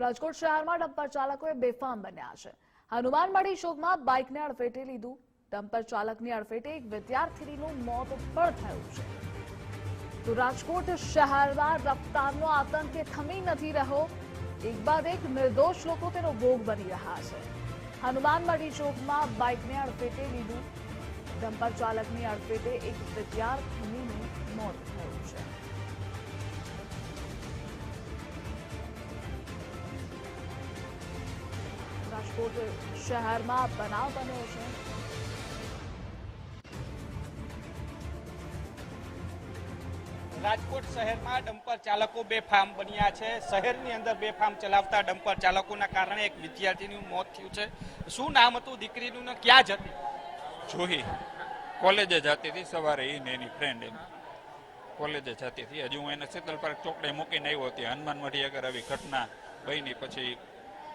રાજકોટ શહેરમાં ડમ્પર ચાલકોએ બેફામ બન્યા છે. હનુમાન મળી શોકમાં બાઇકને અડફેટે લીધું. ડમ્પર ચાલકની અડફેટે એક વિદ્યાર્થીનીનું મોત પણ થયું છે. તો રાજકોટ શહેરમાં રફતારનો આતંક થમી નથી રહ્યો. એક બાદ એક નિર્દોષ લોકો તેનો ભોગ બની રહ્યા છે. હનુમાનવાડી ચોકમાં બાઇકને અડફેટે લીધું. ડમ્પર ચાલકની અડફેટે એક વિદ્યાર્થીનીનું મોત થયું છે. રાજકોટ શહેરમાં બનાવ બન્યો છે રાજકોટ શહેરમાં ડમ્પર ચાલકો બેફામ બન્યા છે. શહેરની અંદર બેફામ ચલાવતા ડમ્પર ચાલકોના કારણે એક વિદ્યાર્થીનું મોત થયું છે. શું નામ હતું દીકરીનું ને ક્યાં જતી જોહી. કોલેજે જતી હતી સવારે એ ને એની ફ્રેન્ડ એમ. કોલેજે જતી હતી. હજી હું એને શીતલ પાર્ક ચોકડે મૂકીને આવ્યો હતી. હનુમાન મઢી આગળ આવી ઘટના બની પછી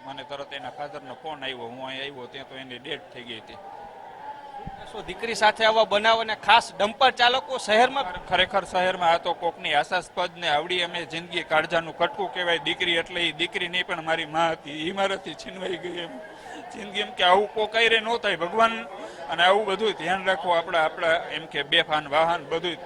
મને તરત એના ફાધરનો ફોન આવ્યો. હું અહીં આવ્યો ત્યાં તો એની ડેટ થઈ ગઈ હતી. શું દીકરી સાથે આવા બનાવ અને ખાસ ડમ્પર ચાલકો શહેરમાં ખરેખર શહેરમાં આ તો કોકની આશાસ્પદ ને આવડી અમે જિંદગી કાળજાનું કટકું કહેવાય. દીકરી એટલે એ દીકરી નહીં પણ મારી માં હતી. એ મારાથી છીનવાઈ ગઈ એમ. જિંદગી એમ કે આવું કોકાઈ રે ન થાય ભગવાન. અને આવું બધું ધ્યાન રાખો આપણા આપણા એમ કે બેફાન વાહન બધું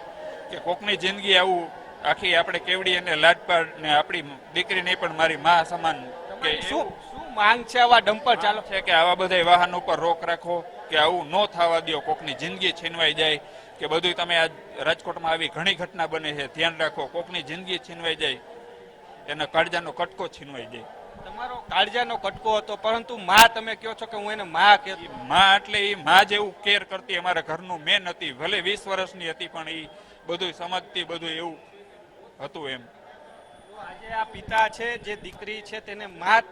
કે કોકની જિંદગી આવું આખી આપણે કેવડી અને લાડપાડ ને આપણી દીકરી નહીં પણ મારી માં સમાન કે શું શું માંગ છે આવા ડમ્પર ચાલો છે કે આવા બધા વાહન ઉપર રોક રાખો કે આવું ન થવા દો કોકની જિંદગી છીનવાઈ જાય કે બધું તમે આજ રાજકોટમાં આવી ઘણી ઘટના બને છે ધ્યાન રાખો કોકની જિંદગી છીનવાઈ જાય એના કાળજાનો કટકો છીનવાઈ જાય. તમારો કાળજાનો કટકો હતો પરંતુ માં તમે કહો છો કે હું એને માં કે માં એટલે એ માં જેવું કેર કરતી અમારા ઘરનું મેન હતી ભલે વીસ વર્ષની હતી પણ એ બધું સમજતી બધું એવું હતું એમ. આજે આ પિતા છે, જે દીકરી છે, તેને માત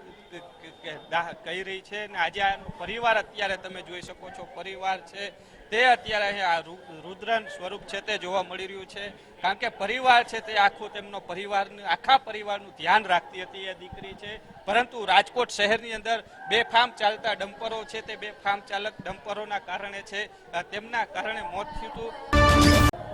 કહી રહી છે અને આજે આનો પરિવાર અત્યારે તમે જોઈ શકો છો, પરિવાર છે, તે અત્યારે અહીં આ રુદ્રન સ્વરૂપ છે તે જોવા મળી રહ્યું છે. કારણ કે પરિવાર છે તે આખું તેમનો પરિવાર આખા પરિવારનું ધ્યાન રાખતી હતી એ દીકરી છે. પરંતુ રાજકોટ શહેરની અંદર બેફામ ચાલતા ડમ્પરો છે, તે બે ફાર્મ ચાલક ડમ્પરોના કારણે છે તેમના કારણે મોત થયું હતું.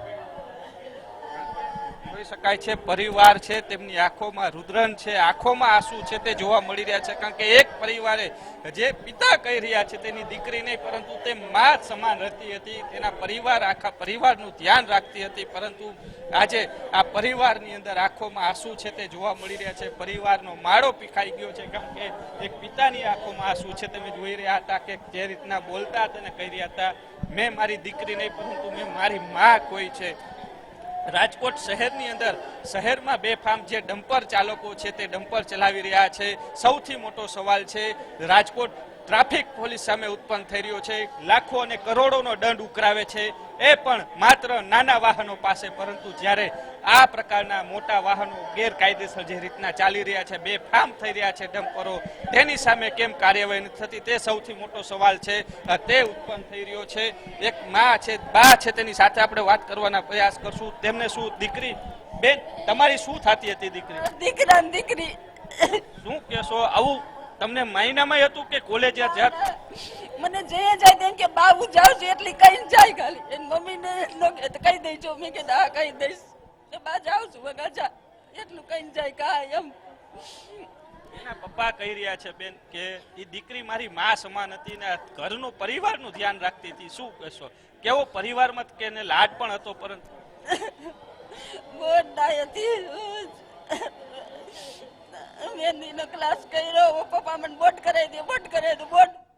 જોઈ શકાય છે, પરિવાર છે, તેમની આંખોમાં રુદ્રન છે, આંખોમાં આંસુ છે, તે જોવા મળી રહ્યા છે, કારણ કે એક પરિવારે જે પિતા કહી રહ્યા છે, તેની દીકરી નહીં, પરંતુ તે મા સમાન રહેતી હતી, તેના પરિવાર, આખા પરિવારનું ધ્યાન રાખતી હતી, પરંતુ આજે આ પરિવારની અંદર આંખોમાં આંસુ છે, તે જોવા મળી રહ્યા છે, પરિવારનો માળો પીખાઈ ગયો છે, કારણ કે એક પિતાની આંખોમાં આંસુ છે, તમે જોઈ રહ્યા હતા કે જે રીતના બોલતા હતા ને કહી રહ્યા હતા, મેં મારી દીકરી નહીં, પરંતુ મેં મારી મા કોઈ છે રાજકોટ શહેરની અંદર શહેરમાં બેફામ જે ડમ્પર ચાલકો છે તે ડમ્પર ચલાવી રહ્યા છે. સૌથી મોટો સવાલ છે, રાજકોટ ટ્રાફિક પોલીસ સામે ઉત્પન્ન થઈ રહ્યો છે. લાખો અને કરોડોનો દંડ ઉકરાવે છે. એ પણ માત્ર નાના વાહનો પાસે પરંતુ જ્યારે આ પ્રકારના મોટા વાહનો ગેરકાયદેસર જે રીતના ચાલી રહ્યા છે બેફામ થઈ રહ્યા છે ડમ્પરો તેની સામે કેમ કાર્યવાહી નથી થતી? તે સૌથી મોટો સવાલ છે. તે ઉત્પન્ન થઈ રહ્યો છે. એક મા છે બા છે તેની સાથે આપણે વાત કરવાના પ્રયાસ કરશું. તેમને શું દીકરી? બેન તમારી શું થતી હતી દીકરી? દીકરા દીકરી. શું કહેશો? આવું તમને મહિનામાં હતું કે કોલેજ જાત મને જે જાય તેમ કે બા હું જાઉં છું એટલી કઈ જાય ખાલી. એની મમ્મી ને એટલો કહી દઈજો મેં કે હા કહી દઈશ. કે બા જાઉં છું વગા જા. એટલું કઈ જાય કા એમ. એના પપ્પા કહી રહ્યા છે બેન કે એ દીકરી મારી માં સમાન હતી ને ઘરનું પરિવારનું ધ્યાન રાખતી હતી. શું કહેશો? કેવો પરિવારમાં કે એને લાડ પણ હતો પરંતુ બોટ હતી. હતી નીનો ક્લાસ કર્યો. પપ્પા મને બોટ કરાવી દે બોટ કરાવી દે